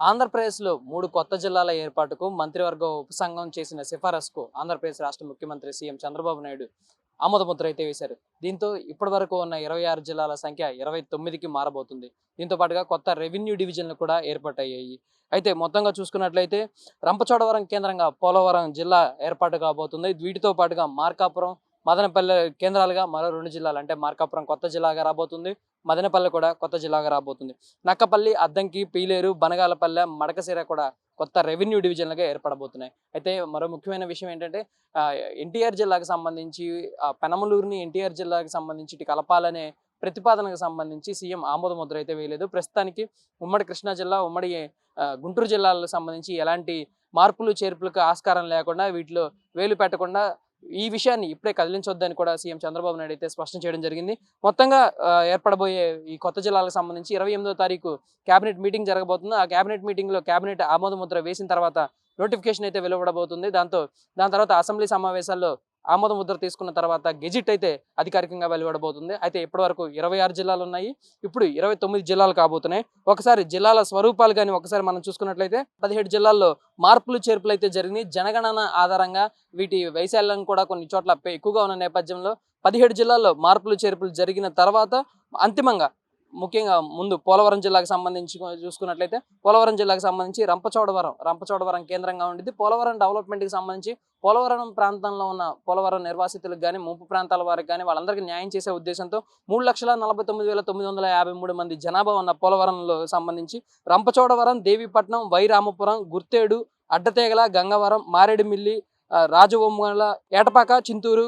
ఆంధ్రప్రదేశ్లో మూడు కొత్త జిల్లాల ఏర్పాటుకు మంత్రివర్గ ఉపసంఘం చేసిన సిఫారసుకు ఆంధ్రప్రదేశ్ రాష్ట్ర ముఖ్యమంత్రి సీఎం చంద్రబాబు నాయుడు ఆమోదముద్ర అయితే వేశారు. దీంతో ఇప్పటి వరకు ఉన్న ఇరవై ఆరు జిల్లాల సంఖ్య ఇరవై తొమ్మిదికి మారబోతుంది. దీంతో పాటుగా కొత్త రెవెన్యూ డివిజన్లు కూడా ఏర్పాటయ్యాయి. అయితే మొత్తంగా చూసుకున్నట్లయితే రంపచోడవరం కేంద్రంగా పోలవరం జిల్లా ఏర్పాటు కాబోతుంది. వీటితో పాటుగా మార్కాపురం మదనపల్లె కేంద్రాలుగా మరో రెండు జిల్లాలు అంటే మార్కాపురం కొత్త జిల్లాగా రాబోతుంది మదనపల్లె కూడా కొత్త జిల్లాగా రాబోతుంది. నక్కపల్లి అద్దంకి పీలేరు బనగాలపల్లె మడకశిర కూడా కొత్త రెవెన్యూ డివిజన్లుగా ఏర్పడబోతున్నాయి. అయితే మరో ముఖ్యమైన విషయం ఏంటంటే ఎన్టీఆర్ జిల్లాకు సంబంధించి పెనమలూరుని ఎన్టీఆర్ జిల్లాకు సంబంధించి కలపాలనే ప్రతిపాదనకు సంబంధించి సీఎం ఆమోదముద్ర అయితే వేయలేదు. ప్రస్తుతానికి ఉమ్మడి కృష్ణా జిల్లా ఉమ్మడి గుంటూరు జిల్లాలకు సంబంధించి ఎలాంటి మార్పులు చేర్పులకు ఆస్కారం లేకుండా వీటిలో వేలు పెట్టకుండా ఈ విషయాన్ని ఇప్పుడే కదిలించొద్దని కూడా సీఎం చంద్రబాబు నాయుడు అయితే స్పష్టం చేయడం జరిగింది. మొత్తంగా ఏర్పడబోయే ఈ కొత్త జిల్లాలకు సంబంధించి ఇరవై ఎనిమిదో తారీఖు కేబినెట్ మీటింగ్ జరగబోతుంది. ఆ కేబినెట్ మీటింగ్లో కేబినెట్ ఆమోద ముద్ర వేసిన తర్వాత నోటిఫికేషన్ అయితే వెలువడబోతుంది. దాంతో దాని తర్వాత అసెంబ్లీ సమావేశాల్లో ఆమోద ముద్ర తీసుకున్న తర్వాత గెజిట్ అయితే అధికారికంగా వెలువడబోతుంది. అయితే ఇప్పటివరకు ఇరవై ఆరు జిల్లాలు ఉన్నాయి. ఇప్పుడు ఇరవై తొమ్మిది జిల్లాలు కాబోతున్నాయి. ఒకసారి జిల్లాల స్వరూపాలు కానీ ఒకసారి మనం చూసుకున్నట్లయితే పదిహేడు జిల్లాల్లో మార్పులు చేర్పులు అయితే జరిగినాయి. జనగణన ఆధారంగా వీటి వైశాల్యం కూడా కొన్ని చోట్ల ఎక్కువగా ఉన్న నేపథ్యంలో పదిహేడు జిల్లాల్లో మార్పులు చేర్పులు జరిగిన తర్వాత అంతిమంగా ముఖ్యంగా ముందు పోలవరం జిల్లాకు సంబంధించి చూసుకున్నట్లయితే పోలవరం జిల్లాకు సంబంధించి రంపచోడవరం రంపచోడవరం కేంద్రంగా ఉండింది పోలవరం డెవలప్మెంట్కి సంబంధించి పోలవరం ప్రాంతంలో ఉన్న పోలవరం నిర్వాసితులకు కానీ ముంపు ప్రాంతాల వారికి కానీ వాళ్ళందరికీ న్యాయం చేసే ఉద్దేశంతో మూడు లక్షల నలభై తొమ్మిది వేల తొమ్మిది వందల యాభై మూడు మంది జనాభా ఉన్న పోలవరంలో సంబంధించి రంపచోడవరం దేవీపట్నం వైరామపురం గుర్తేడు అడ్డతేగల గంగవరం మారేడుమిల్లి రాజవొమ్మల ఏటపాక చింతూరు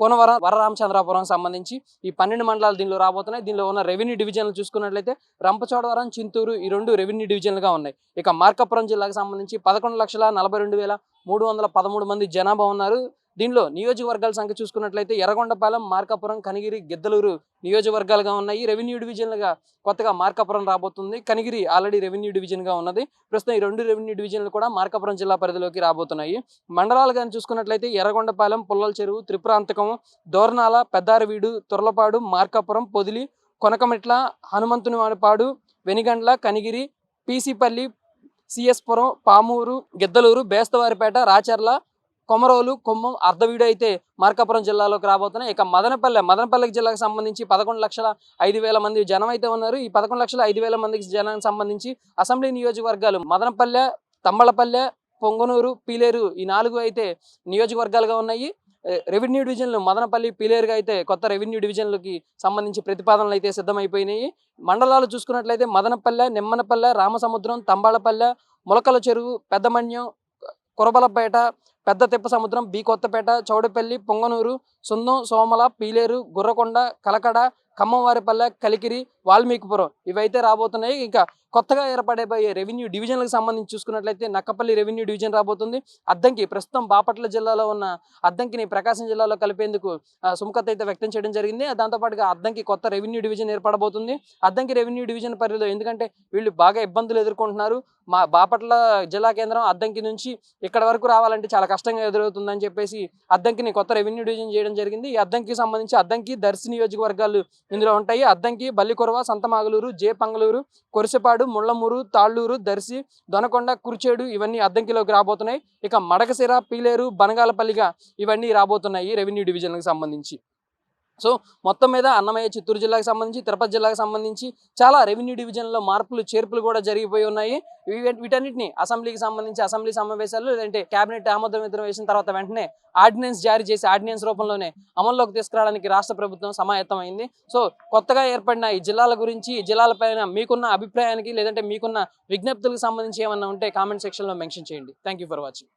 కోనవరం వరరామచంద్రాపురం సంబంధించి ఈ పన్నెండు మండలాలు దీనిలో రాబోతున్నాయి. దీనిలో ఉన్న రెవెన్యూ డివిజన్లు చూసుకున్నట్లయితే రంపచోడవరం చింతూరు ఈ రెండు రెవెన్యూ డివిజన్లుగా ఉన్నాయి. ఇక మార్కాపురం జిల్లాకు సంబంధించి పదకొండు లక్షల నలభై రెండు వేల మూడు వందల పదమూడు మంది జనాభా ఉన్నారు. దీనిలో నియోజకవర్గాల సంఖ్య చూసుకున్నట్లయితే ఎర్రగొండపాలెం మార్కాపురం కనిగిరి గిద్దలూరు నియోజకవర్గాలుగా ఉన్నాయి. రెవెన్యూ డివిజన్లుగా కొత్తగా మార్కాపురం రాబోతుంది. కనిగిరి ఆల్రెడీ రెవెన్యూ డివిజన్గా ఉన్నది. ప్రస్తుతం ఈ రెండు రెవెన్యూ డివిజన్లు కూడా మార్కాపురం జిల్లా పరిధిలోకి రాబోతున్నాయి. మండలాలు కానీ చూసుకున్నట్లయితే ఎర్రగొండపాలెం పుల్లల చెరువు త్రిపురాంతకం దోర్నాల పెద్దారవీడు తుర్లపాడు మార్కాపురం పొదిలి కొనకమిట్ల హనుమంతునివాడిపాడు వెనిగండ్ల కనిగిరి పీసీపల్లి సిఎస్పురం పామూరు గిద్దలూరు బేస్తవారిపేట రాచర్ల కొమరోలు కొమ్మం అర్ధవీడు అయితే మార్కాపురం జిల్లాలోకి రాబోతున్నాయి. ఇక మదనపల్లె మదనపల్లె జిల్లాకు సంబంధించి పదకొండు లక్షల ఐదు వేల మంది జనం అయితే ఉన్నారు. ఈ పదకొండు లక్షల ఐదు వేల మందికి జనానికి సంబంధించి అసెంబ్లీ నియోజకవర్గాలు మదనపల్లె తమ్మలపల్లె పొంగనూరు పీలేరు ఈ నాలుగు అయితే నియోజకవర్గాలుగా ఉన్నాయి. రెవెన్యూ డివిజన్లు మదనపల్లి పీలేరుగా అయితే కొత్త రెవెన్యూ డివిజన్లకి సంబంధించి ప్రతిపాదనలు అయితే సిద్ధమైపోయినాయి. మండలాలు చూసుకున్నట్లయితే మదనపల్లె నిమ్మనపల్లె రామసముద్రం తంబాళపల్లె ములకల చెరువు పెద్దమన్యం కురబలపేట పెద్ద తిప్ప సముద్రం బి కొత్తపేట చౌడపల్లి పొంగనూరు సుందం సోమల పీలేరు గుర్రకొండ కలకడ ఖమ్మంవారిపల్లె కలికిరి వాల్మీకిపురం ఇవైతే రాబోతున్నాయి. ఇంకా కొత్తగా ఏర్పడబోయే రెవెన్యూ డివిజన్లకు సంబంధించి చూసుకున్నట్లయితే నక్కపల్లి రెవెన్యూ డివిజన్ రాబోతుంది. అద్దంకి ప్రస్తుతం బాపట్ల జిల్లాలో ఉన్న అద్దంకిని ప్రకాశం జిల్లాలో కలిపేందుకు సుముఖత అయితే వ్యక్తం చేయడం జరిగింది. దాంతోపాటుగా అద్దంకి కొత్త రెవెన్యూ డివిజన్ ఏర్పడబోతుంది. అద్దంకి రెవెన్యూ డివిజన్ పరిధిలో ఎందుకంటే వీళ్ళు బాగా ఇబ్బందులు ఎదుర్కొంటున్నారు. మా బాపట్ల జిల్లా కేంద్రం అద్దంకి నుంచి ఇక్కడ వరకు రావాలంటే చాలా కష్టంగా ఎదురవుతుందని చెప్పేసి అద్దంకిని కొత్త రెవెన్యూ డివిజన్ చేయడం జరిగింది. ఈ అద్దంకి సంబంధించి అద్దంకి దర్శి నియోజకవర్గాలు ఇందులో ఉంటాయి. అద్దంకి బల్లికొరవ సంతమాగులూరు జే పంగలూరు కొరిసపాడు ముళ్ళమూరు తాళ్ళూరు దర్శి దొనకొండ కుర్చేడు ఇవన్నీ అద్దంకిలోకి రాబోతున్నాయి. ఇక మడకసిర పీలేరు బనగాలపల్లిగా ఇవన్నీ రాబోతున్నాయి రెవెన్యూ డివిజన్లకు సంబంధించి. సో మొత్తం మీద అన్నమయ్య చిత్తూరు జిల్లాకు సంబంధించి తిరుపతి జిల్లాకు సంబంధించి చాలా రెవెన్యూ డివిజన్లో మార్పులు చేర్పులు కూడా జరిగిపోయి ఉన్నాయి. వీటన్నిటిని అసెంబ్లీకి సంబంధించి అసెంబ్లీ సమావేశాలు లేదంటే కేబినెట్ ఆమోదం ముద్ర వేసిన తర్వాత వెంటనే ఆర్డినెన్స్ జారీ చేసి ఆర్డినెన్స్ రూపంలోనే అమల్లోకి తీసుకురావడానికి రాష్ట్ర ప్రభుత్వం సమాయత్తమైంది. సో కొత్తగా ఏర్పడిన ఈ జిల్లాల గురించి ఈ జిల్లాలపైన మీకున్న అభిప్రాయానికి లేదంటే మీకున్న విజ్ఞప్తులకు సంబంధించి ఏమన్నా ఉంటే కామెంట్ సెక్షన్లో మెన్షన్ చేయండి. Thank you for watching